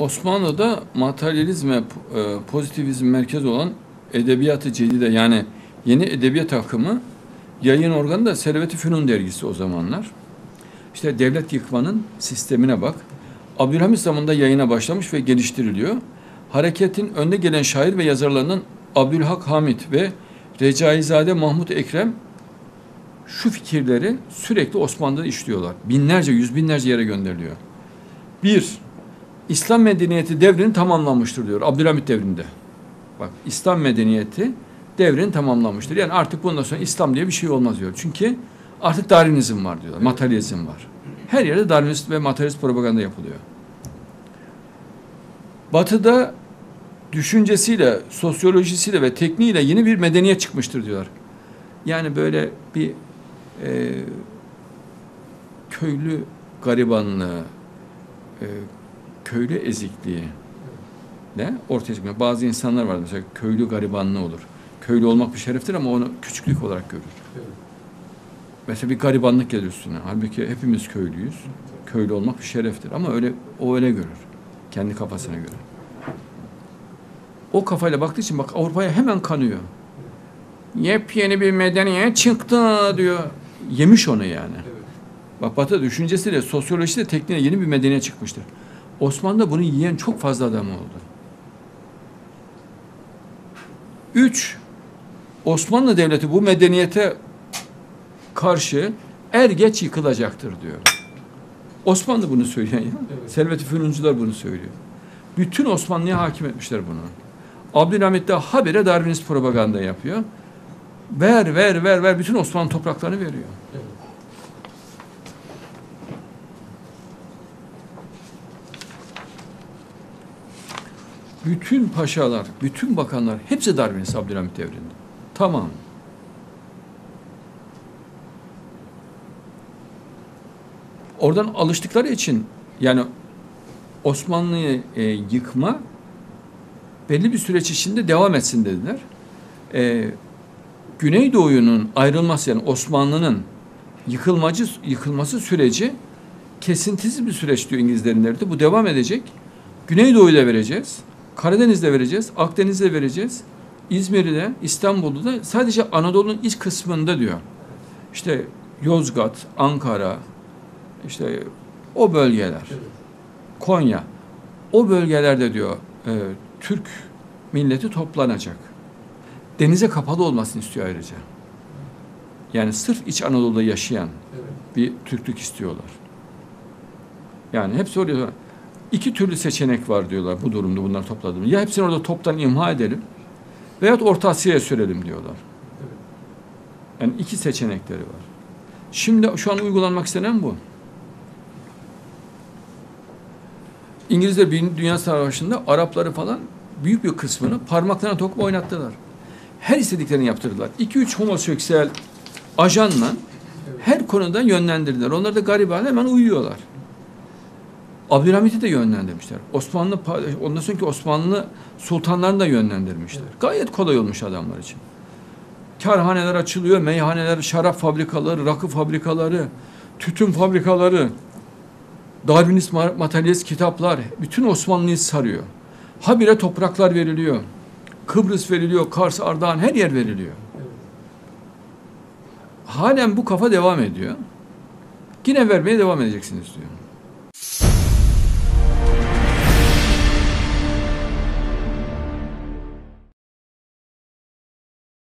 Osmanlı'da materyalizm ve e, pozitivizm merkezi olan edebiyatı cedide yani yeni edebiyat akımı yayın organı da Servet-i Fünun dergisi o zamanlar. İşte devlet yıkmanın sistemine bak. Abdülhamit zamanında yayına başlamış ve geliştiriliyor. Hareketin önde gelen şair ve yazarlarından Abdülhak Hamit ve Recaizade Mahmut Ekrem şu fikirleri sürekli Osmanlı'da işliyorlar. Binlerce, yüz binlerce yere gönderiliyor. Bir, İslam medeniyeti devrini tamamlamıştır diyor Abdülhamit devrinde. Bak İslam medeniyeti devrini tamamlamıştır. Yani artık bundan sonra İslam diye bir şey olmaz diyor. Çünkü artık Darwinizm var diyorlar. Materyalizm var. Her yerde Darwinist ve materyalist propaganda yapılıyor. Batı'da düşüncesiyle, sosyolojisiyle ve tekniğiyle yeni bir medeniyet çıkmıştır diyorlar. Yani böyle bir e, köylü garibanlığı, e, köylü ezikliği de ortaya çıkmıyor. Bazı insanlar var mesela köylü garibanlığı olur. Köylü olmak bir şereftir ama onu küçüklük olarak görür. Mesela bir garibanlık gelir üstüne. Halbuki hepimiz köylüyüz. Köylü olmak bir şereftir ama öyle o öyle görür. Kendi kafasına göre. O kafayla baktığı için bak Avrupa'ya hemen kanıyor. Yepyeni bir medeniyet çıktı diyor. Yemiş onu yani. Bak Batı düşüncesiyle, sosyolojisiyle, tekniğiyle yeni bir medeniyet çıkmıştır. Osmanlı'da bunu yiyen çok fazla adam oldu. Üç, Osmanlı Devleti bu medeniyete karşı er geç yıkılacaktır diyor. Osmanlı bunu söylüyor ya. Evet. Servet-i Fünuncular bunu söylüyor. Bütün Osmanlı'ya hakim etmişler bunu. Abdülhamit de habire Darwinist propaganda yapıyor. Ver, ver, ver, ver. Bütün Osmanlı topraklarını veriyor. Evet. Bütün paşalar, bütün bakanlar hepsi Darwinist Abdülhamit devrinde. Tamam. Oradan alıştıkları için yani Osmanlı'yı e, yıkma belli bir süreç içinde devam etsin dediler. E, Güneydoğu'nun ayrılması yani Osmanlı'nın yıkılmacı yıkılması süreci kesintisiz bir süreç diyor İngilizlerin derdi. Bu devam edecek. Güneydoğu'yu da vereceğiz. Karadeniz'de vereceğiz. Akdeniz'de vereceğiz. İzmir'de, İstanbul'da da sadece Anadolu'nun iç kısmında diyor. İşte Yozgat, Ankara, işte o bölgeler. Konya. O bölgelerde diyor e, Türk milleti toplanacak. Denize kapalı olmasını istiyor ayrıca. Yani sırf İç Anadolu'da yaşayan bir Türklük istiyorlar. Yani hepsi oraya iki türlü seçenek var diyorlar bu durumda bunları topladım. Ya hepsini orada toptan imha edelim veyahut Orta Asya'ya sürelim diyorlar. Yani iki seçenekleri var. Şimdi şu an uygulanmak istenen bu. İngilizler Birinci Dünya Savaşı'nda Arapları falan büyük bir kısmını parmaklarına dokup oynattılar. Her istediklerini yaptırdılar. 2-3 homoseksüel ajanla her konuda yönlendirdiler. Onlar da gariban hemen uyuyorlar. Abdülhamit'i de yönlendirmişler. Osmanlı ondan sonraki Osmanlı sultanlarını da yönlendirmişler. Gayet kolay olmuş adamlar için. Karhaneler açılıyor, meyhaneler, şarap fabrikaları, rakı fabrikaları, tütün fabrikaları, Darwinist ma- materyalist kitaplar bütün Osmanlı'yı sarıyor. Habire topraklar veriliyor. Kıbrıs veriliyor, Kars, Ardahan her yer veriliyor. Halen bu kafa devam ediyor. Yine vermeye devam edeceksiniz diyor.